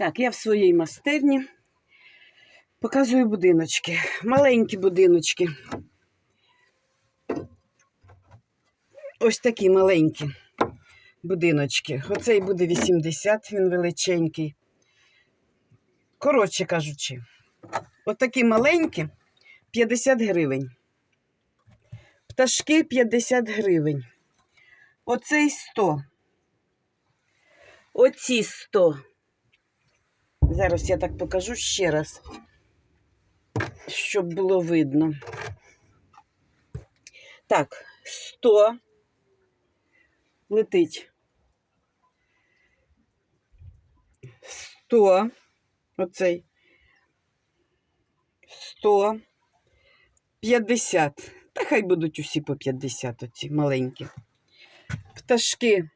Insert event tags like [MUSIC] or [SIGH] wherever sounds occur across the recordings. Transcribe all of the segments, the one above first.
Так, я в своїй майстерні показую будиночки. Маленькі будиночки. Ось такі маленькі будиночки. Оцей буде 80, він величенький. Коротше кажучи, отакі маленькі 50 гривень. Пташки 50 гривень. Оцей 100. Оці 100. Зараз я так покажу ще раз, щоб було видно. Так, 100 летить. 100. Оцей. 100. 50. Та хай будуть усі по 50, оці маленькі. Пташки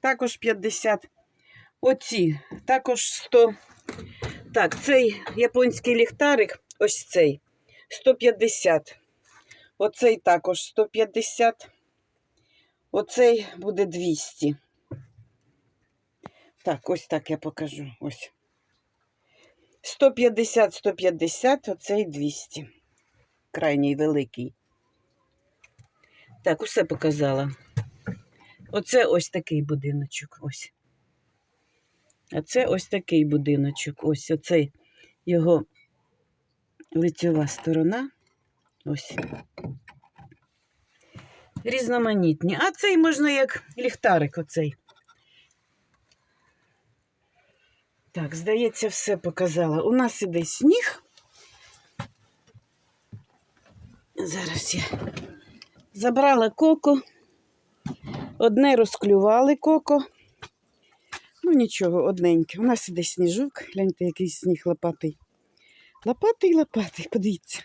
також 50. Оці також 100. Так, цей японський ліхтарик, ось цей 150. Оцей також 150. Оцей буде 200. Так, ось так я покажу. Ось. 150, 150, оцей 200. Крайній великий. Так, усе показала. Оце ось такий будиночок. Ось. А це ось такий будиночок. Ось оцей його лицьова сторона. Ось. Різноманітні. А цей можна як ліхтарик оцей. Так, здається, все показала. У нас іде сніг. Зараз я забрала коко. Одне розклювали коко. Ну, нічого, одненьке. У нас іде сніжок. Гляньте, який сніг лопатий. Лопатий, лопатий, подивіться.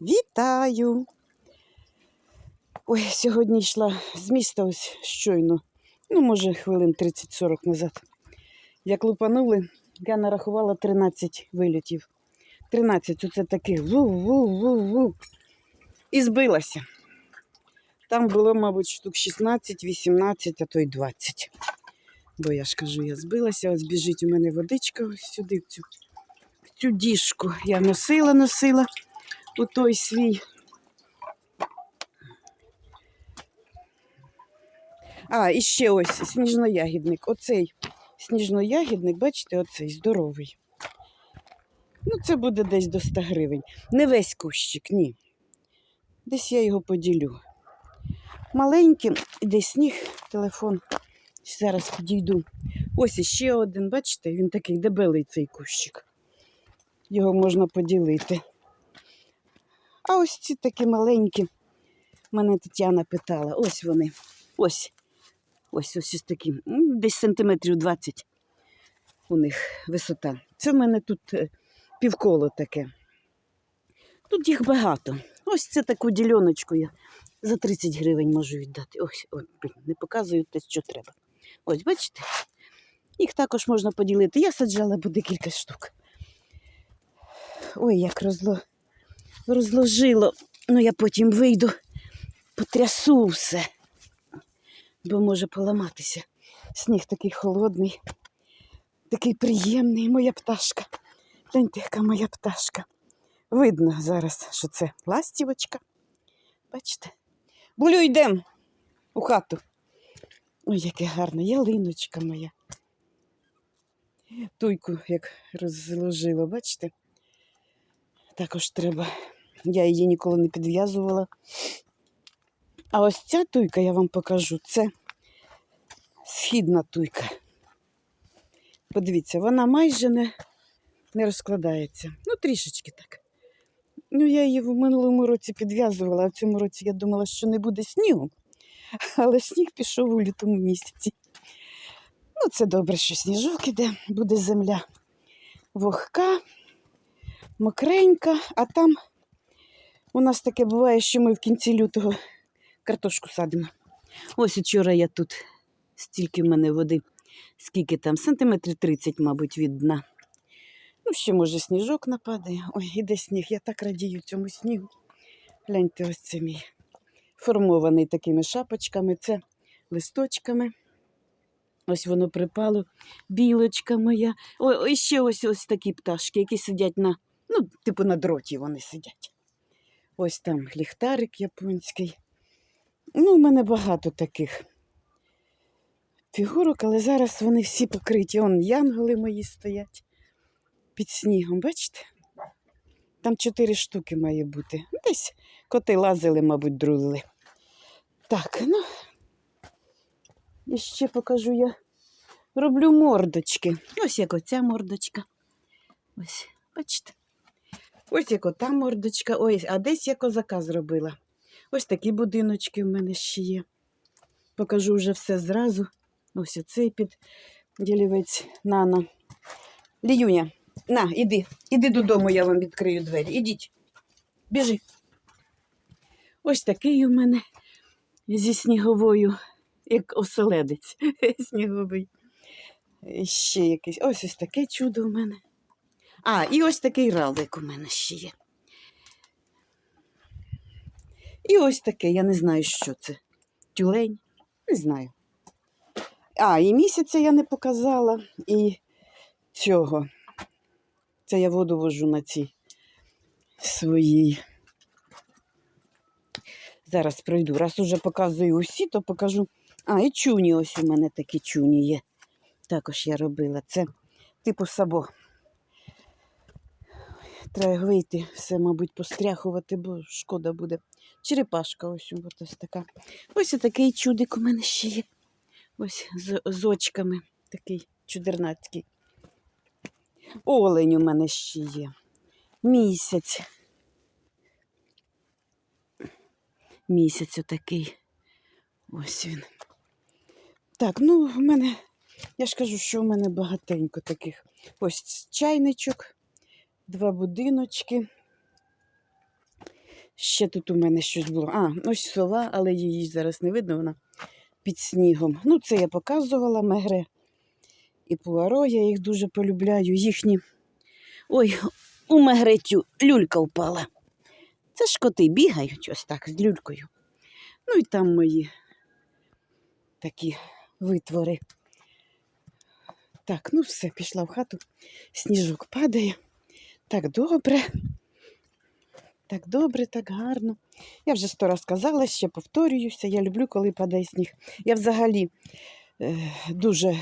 Вітаю! Ой, сьогодні йшла з міста ось щойно. Ну, може, хвилин 30-40 назад. Як лупанули, я нарахувала 13 вильотів. 13 оце таких ву-ву-ву-ву. І збилася. Там було, мабуть, штук 16, 18, а то й 20. Бо я ж кажу, я збилася, ось біжить у мене водичка сюди, в цю, в цю діжку. Я носила, носила у той свій. А, і ще ось сніжноягідник. Оцей сніжноягідник, бачите, оцей здоровий. Ну, це буде десь до 100 гривень. Не весь кущик, ні. Десь я його поділю. Маленький, де сніг, телефон. Зараз підійду. Ось іще один, бачите, він такий дебелий цей кущик. Його можна поділити. А ось ці такі маленькі. Мене Тетяна питала. Ось вони. Ось. Ось ось ось такі. Десь сантиметрів 20 у них висота. Це в мене тут е, півколо таке. Тут їх багато. Ось це таку діляночку я за 30 гривень можу віддати. Ось, ой, не показую те, що треба. Ось, бачите? Їх також можна поділити. Я саджала буде кілька штук. Ой, як розло... розложило. Ну, я потім вийду, потрясу все, бо може поламатися. Сніг такий холодний, такий приємний, моя пташка. Гляньте, яка моя пташка. Видно зараз, що це ластівочка. Бачите? Булю, йдемо у хату. Ой, яке гарне, ялиночка моя. Туйку, як розложила, бачите? Також треба. Я її ніколи не підв'язувала. А ось ця туйка, я вам покажу, це східна туйка. Подивіться, вона майже не, не розкладається. Ну, трішечки так. Ну, я її в минулому році підв'язувала, а в цьому році я думала, що не буде снігу. [LAUGHS] Але сніг пішов у лютому місяці. Ну, це добре, що сніжок іде, буде земля вогка, мокренька, а там у нас таке буває, що ми в кінці лютого картошку садимо. Ось вчора я тут стільки в мене води, скільки там, сантиметрів 30, мабуть, від дна. Ну, ще, може, сніжок нападає. Ой, іде сніг. Я так радію цьому снігу. Гляньте, ось це мій. Формований такими шапочками, це листочками. Ось воно припало, білочка моя. Ой, ой, ще ось ось такі пташки, які сидять на, ну, типу на дроті вони сидять. Ось там ліхтарик японський. Ну, у мене багато таких фігурок, але зараз вони всі покриті. Он янголи мої стоять під снігом, бачите? Там чотири штуки має бути. Десь коти лазили, мабуть, друзили. Так, ну. І ще покажу я. Роблю мордочки. Ось як оця мордочка. Ось, бачите? Ось як ота мордочка. Ось, а десь я козака зробила. Ось такі будиночки в мене ще є. Покажу вже все зразу. Ось оцей під ділівець Нана. Ліюня, на, іди, іди додому, я вам відкрию двері. Ідіть. Біжи. Ось такий у мене зі сніговою, як оселедець [LAUGHS] сніговий. Ще якийсь. Ось ось таке чудо у мене. А, і ось такий ралик у мене ще є. І ось таке, я не знаю, що це. Тюлень? Не знаю. А, і місяця я не показала, і цього. Це я воду вожу на цій своїй. Зараз пройду. Раз уже показую усі, то покажу. А, і чуні ось у мене такі чуні є. Також я робила. Це типу сабо. Треба вийти, все, мабуть, постряхувати, бо шкода буде. Черепашка ось ось така. Ось такий чудик у мене ще є. Ось з, з очками. Такий чудернацький. Олень у мене ще є. Місяць. Місяць отакий. Ось він. Так, ну в мене, я ж кажу, що в мене багатенько таких. Ось чайничок, два будиночки. Ще тут у мене щось було. А, ось сова, але її зараз не видно, вона під снігом. Ну, це я показувала мегре і пуаро, я їх дуже полюбляю. Їхні. Ой, у мегретю люлька впала. Це ж коти бігають ось так з люлькою. Ну і там мої такі витвори. Так, ну все, пішла в хату. Сніжок падає. Так добре. Так добре, так гарно. Я вже сто раз казала, ще повторююся. Я люблю, коли падає сніг. Я взагалі е, дуже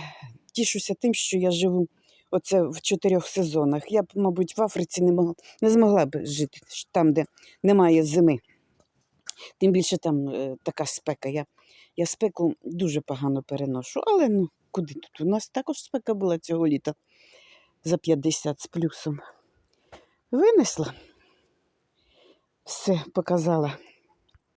тішуся тим, що я живу оце в чотирьох сезонах. Я б, мабуть, в Африці не, могла, не змогла б жити там, де немає зими. Тим більше там е, така спека. Я, я спеку дуже погано переношу, але ну, куди тут? У нас також спека була цього літа за 50 з плюсом. Винесла. Все показала.